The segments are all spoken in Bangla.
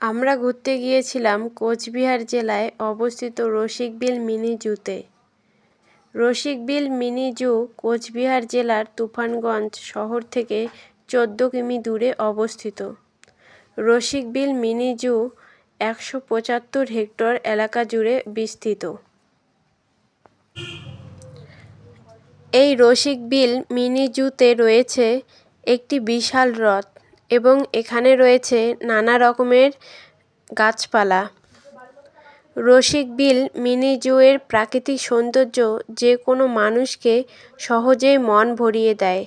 আমরা ঘুরতে গিয়েছিলাম কোচবিহার জেলায় অবস্থিত রসিকবিল মিনি জুতে। রসিকবিল মিনি জু কোচবিহার জেলার তুফানগঞ্জ শহর থেকে চোদ্দ কিমি দূরে অবস্থিত। রসিকবিল মিনি জু একশো পঁচাত্তর হেক্টর এলাকা জুড়ে বিস্তৃত। এই রসিকবিল মিনি জুতে রয়েছে একটি বিশাল হ্রদ। এবং এখানে রয়েছে নানা রকমের গাছপালা। রসিকবিল মিনি জুয়ের প্রাকৃতিক সৌন্দর্য যে কোনো মানুষকে সহজেই মন ভরিয়ে দেয়।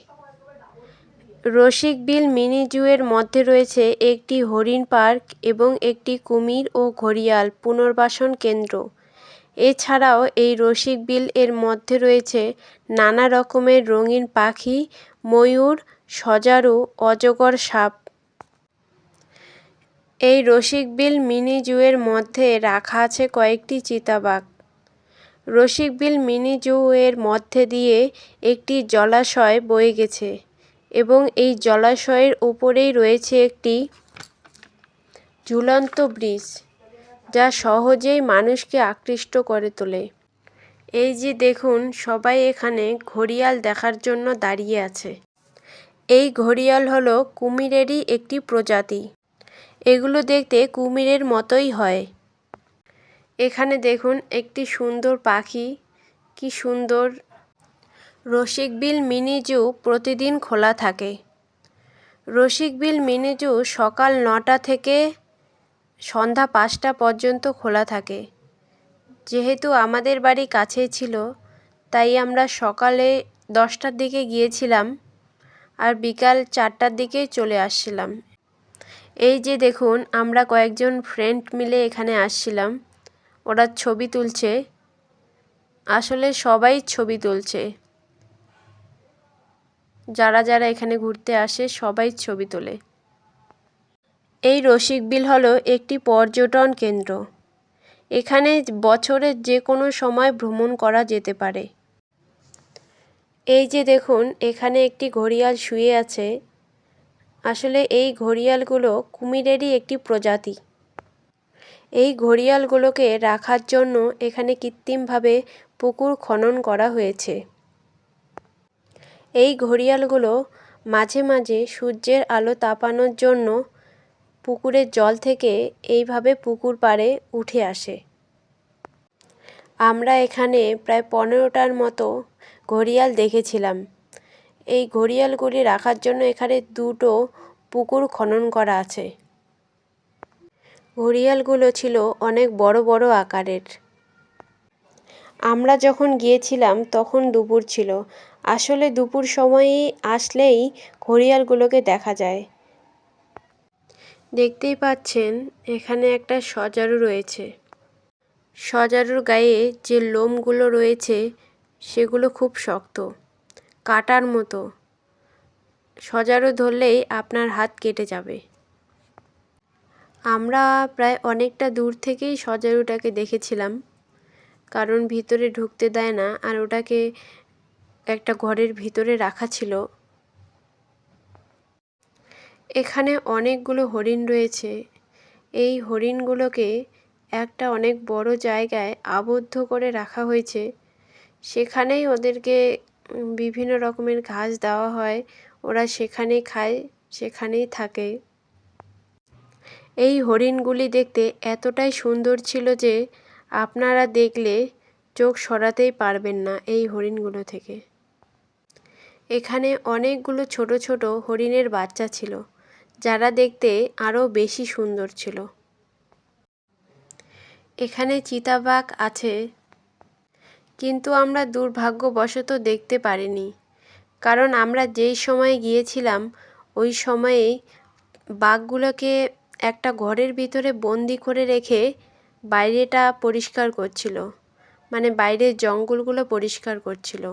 রসিকবিল মিনি জুয়ের মধ্যে রয়েছে একটি হরিণ পার্ক এবং একটি কুমির ও ঘড়িয়াল পুনর্বাসন কেন্দ্র। এছাড়াও এই রসিক বিল এর মধ্যে রয়েছে নানা রকমের রঙিন পাখি ময়ূর, সজারু, অজগর সাপ। এই রসিকবিল মিনি জুয়ের মধ্যে রাখা আছে কয়েকটি চিতাবাঘ। রসিকবিল মিনি জু এর মধ্যে দিয়ে একটি জলাশয় বয়ে গেছে এবং এই জলাশয়ের উপরেই রয়েছে একটি ঝুলন্ত ব্রিজ, যা সহজেই মানুষকে আকৃষ্ট করে তোলে। এই যে দেখুন, সবাই এখানে ঘড়িয়াল দেখার জন্য দাঁড়িয়ে আছে। এই ঘড়িয়াল হলো কুমিরেরই একটি প্রজাতি। এগুলো দেখতে কুমিরের মতোই হয়। এখানে দেখুন, একটি সুন্দর পাখি। কি সুন্দর। রসিকবিল মিনি জু প্রতিদিন খোলা থাকে। রসিকবিল মিনি জু সকাল নটা থেকে সন্ধ্যা পাঁচটা পর্যন্ত খোলা থাকে। যেহেতু আমাদের বাড়ি কাছেই ছিল, তাই আমরা সকালে দশটার দিকে গিয়েছিলাম আর বিকাল চারটার দিকে চলে আসছিলাম। এই যে দেখুন, আমরা কয়েকজন ফ্রেন্ড মিলে এখানে আসছিলাম। ওরা ছবি তুলছে। আসলে সবাই ছবি তুলছে। যারা যারা এখানে ঘুরতে আসে, সবাই ছবি তোলে। এই রসিকবিল হলো একটি পর্যটন কেন্দ্র। এখানে বছরের যে কোনো সময় ভ্রমণ করা যেতে পারে। এই যে দেখুন, এখানে একটি ঘড়িয়াল শুয়ে আছে। আসলে এই ঘড়িয়ালগুলো কুমিরেরই একটি প্রজাতি। এই ঘড়িয়ালগুলোকে রাখার জন্য এখানে কৃত্রিমভাবে পুকুর খনন করা হয়েছে। এই ঘড়িয়ালগুলো মাঝে মাঝে সূর্যের আলো তাপানোর জন্য পুকুরের জল থেকে এইভাবে পুকুর পাড়ে উঠে আসে। আমরা এখানে প্রায় পনেরোটার মতো ঘড়িয়াল দেখেছিলাম। এই ঘড়িয়ালগুলি রাখার জন্য এখানে দুটো পুকুর খনন করা আছে। ঘড়িয়ালগুলো ছিল অনেক বড় বড় আকারের। আমরা যখন গিয়েছিলাম তখন দুপুর ছিল। আসলে দুপুর সময়ই আসলেই ঘড়িয়ালগুলোকে দেখা যায়। দেখতেই পাচ্ছেন, এখানে একটা সজারু রয়েছে। সজারুর গায়ে যে লোমগুলো রয়েছে, সেগুলো খুব শক্ত, কাটার মতো। সজারু ধরলেই আপনার হাত কেটে যাবে। আমরা প্রায় অনেকটা দূর থেকেই সজারুটাকে দেখেছিলাম, কারণ ভিতরে ঢুকতে দেয় না, আর ওটাকে একটা ঘরের ভিতরে রাখা ছিল। এখানে অনেকগুলো হরিণ রয়েছে। এই হরিণগুলোকে একটা অনেক বড় জায়গায় আবদ্ধ করে রাখা হয়েছে। সেখানেই ওদেরকে বিভিন্ন রকমের ঘাস দেওয়া হয়। ওরা সেখানেই খায়, সেখানেই থাকে। এই হরিণগুলি দেখতে এতটাই সুন্দর ছিল যে আপনারা দেখলে চোখ সরাতেই পারবেন না এই হরিণগুলো থেকে। এখানে অনেকগুলো ছোট ছোট হরিণের বাচ্চা ছিল। যারা দেখতে আরও বেশি সুন্দর ছিল। এখানে চিতাবাঘ আছে। কিন্তু আমরা দুর্ভাগ্যবশত দেখতে পারিনি। কারণ আমরা যেই সময়ে গিয়েছিলাম, ওই সময়েই বাঘগুলোকে একটা ঘরের ভিতরে বন্দি করে রেখে বাইরেটা পরিষ্কার করছিল। মানে বাইরের জঙ্গলগুলো পরিষ্কার করছিল।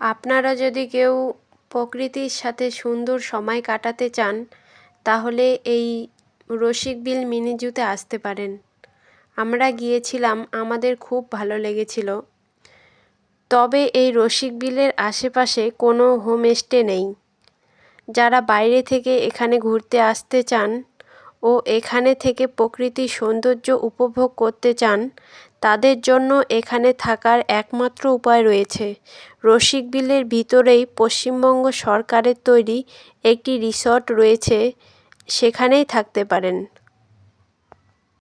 আপনারা যদি কেউ প্রকৃতির সাথে সুন্দর সময় কাটাতে চান, তাহলে এই রসিকবিল মিনি জুতে আসতে পারেন। আমরা গিয়েছিলাম, আমাদের খুব ভালো লেগেছিল। তবে এই রসিকবিলের আশেপাশে কোনো হোমস্টে নেই। যারা বাইরে থেকে এখানে ঘুরতে আসতে চান ও এখানে থেকে প্রকৃতির সৌন্দর্য উপভোগ করতে চান তাদের জন্য এখানে থাকার একমাত্র উপায় রয়েছে। রসিকবিলের ভিতরেই পশ্চিমবঙ্গ সরকারের তৈরি একটি রিসর্ট রয়েছে, সেখানেই থাকতে পারেন।